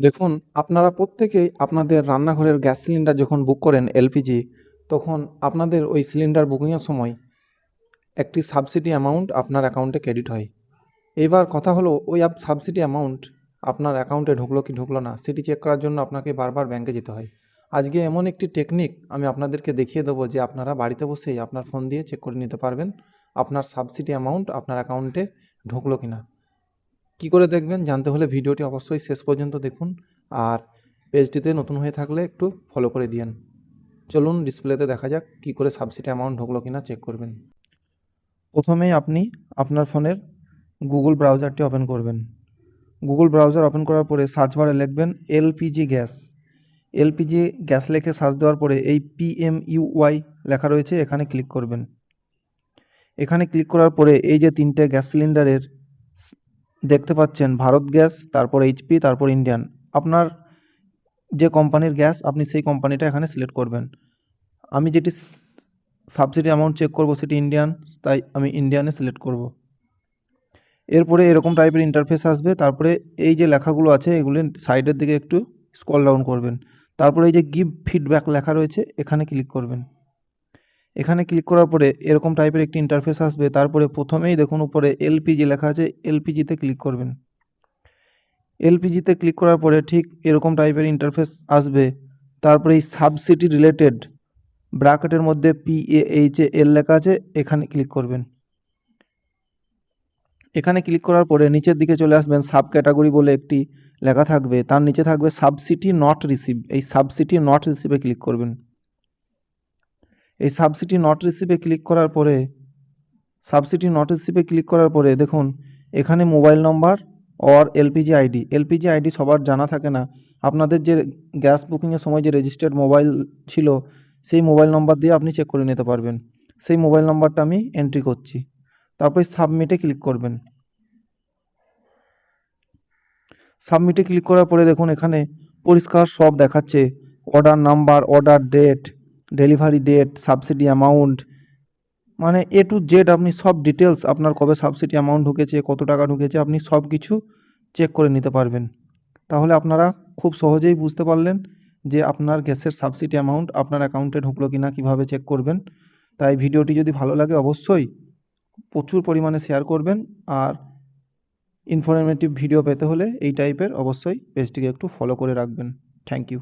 দেখুন, আপনারা প্রত্যেকেই আপনাদের রান্নাঘরের গ্যাস সিলিন্ডার যখন বুক করেন এলপিজি, তখন আপনাদের ওই সিলিন্ডার বুকিংয়ের সময় একটি সাবসিডি অ্যামাউন্ট আপনার অ্যাকাউন্টে ক্রেডিট হয়। এবার কথা হলো, ওই সাবসিডি অ্যামাউন্ট আপনার অ্যাকাউন্টে ঢুকলো কি ঢুকলো না, সেটি চেক করার জন্য আপনাকে বারবার ব্যাংকে যেতে হয়। আজকে এমন একটি টেকনিক আমি আপনাদেরকে দেখিয়ে দেবো যে আপনারা বাড়িতে বসেই আপনার ফোন দিয়ে চেক করে নিতে পারবেন আপনার সাবসিডি অ্যামাউন্ট আপনার অ্যাকাউন্টে ঢুকলো কি না কী করে দেখবেন? জানতে হলে ভিডিওটি অবশ্যই শেষ পর্যন্ত দেখুন। আর পেজটিতে নতুন হয়ে থাকলে একটু ফলো করে দিয়েন। চলুন ডিসপ্লেতে দেখা যাক কী করে সাবসিডি অ্যামাউন্ট ঢুকলো কি না চেক করবেন। প্রথমেই আপনি আপনার ফোনের গুগল ব্রাউজারটি ওপেন করবেন। গুগল ব্রাউজার ওপেন করার পরে সার্চ বারে লিখবেন এলপিজি গ্যাস এলপিজি গ্যাস লেখে সার্চ দেওয়ার পরে এই পিএমইউওয়াই লেখা রয়েছে, এখানে ক্লিক করবেন। এখানে ক্লিক করার পরে এই যে তিনটে গ্যাস সিলিন্ডারের দেখতে পাচ্ছেন ভারত গ্যাস, তারপর এইচপি তারপর ইন্ডিয়ান আপনার যে কোম্পানির গ্যাস আপনি সেই কোম্পানিটা এখানে সিলেক্ট করবেন। আমি যেটি সাবসিডি অ্যামাউন্ট চেক করব সেটি ইন্ডিয়ান তাই আমি ইন্ডিয়ানে সিলেক্ট করব। এরপরে এরকম টাইপের ইন্টারফেস আসবে, তারপরে এই যে লেখাগুলো আছে, এগুলি সাইডের দিকে একটু স্ক্রল ডাউন করবেন। তারপরে এই যে গিভ ফিডব্যাক লেখা রয়েছে, এখানে ক্লিক করবেন। এখানে ক্লিক করার পরে এরকম টাইপের একটি ইন্টারফেস আসবে। তারপরে প্রথমেই দেখুন উপরে এলপিজি লেখা আছে এলপিজিতে ক্লিক করবেন। এলপিজিতে ক্লিক করার পরে ঠিক এরকম টাইপের ইন্টারফেস আসবে। তারপরে এই সাবসিডি রিলেটেড ব্র্যাকেটের মধ্যে পি এ এইচ এল লেখা আছে, এখানে ক্লিক করবেন। এখানে ক্লিক করার পরে নিচের দিকে চলে আসবেন সাব ক্যাটাগরি বলে একটি লেখা থাকবে। তার নিচে থাকবে সাবসিডি নট রিসিভ এই সাবসিডি নট রিসিভে ক্লিক করবেন। এই সাবসিডি নট রিসিভে ক্লিক করার পরে সাবসিডি নট রিসিভে ক্লিক করার পরে দেখুন, এখানে mobile number or LPG ID LPG ID সবার জানা থাকে না। আপনাদের যে গ্যাস বুকিংয়ের সময় যে রেজিস্টার্ড মোবাইল ছিল, সেই মোবাইল নম্বর দিয়ে আপনি চেক করে নিতে পারবেন। সেই মোবাইল নম্বরটা আমি এন্ট্রি করছি। তারপরে সাবমিটে ক্লিক করবেন। সাবমিটে ক্লিক করার পরে দেখুন, এখানে পরিষ্কার সব দেখাচ্ছে। Order number order date delivery date, subsidy amount মানে এ টু জেড আপনি সব ডিটেলস আপনার কবে সাবসিডি অ্যামাউন্ট ঢুকেছে, কত টাকা ঢুকেছে, আপনি সব কিছু চেক করে নিতে পারবেন। তাহলে আপনারা খুব সহজেই বুঝতে পারলেন যে আপনার গ্যাসের সাবসিডি অ্যামাউন্ট আপনার অ্যাকাউন্টে ঢুকলো কিনা, কীভাবে চেক করবেন। তাই ভিডিওটি যদি ভালো লাগে অবশ্যই প্রচুর পরিমাণে শেয়ার করবেন আর ইনফরমেটিভ ভিডিও পেতে হলে এই টাইপের অবশ্যই পেজটিকে একটু ফলো করে রাখবেন। Thank you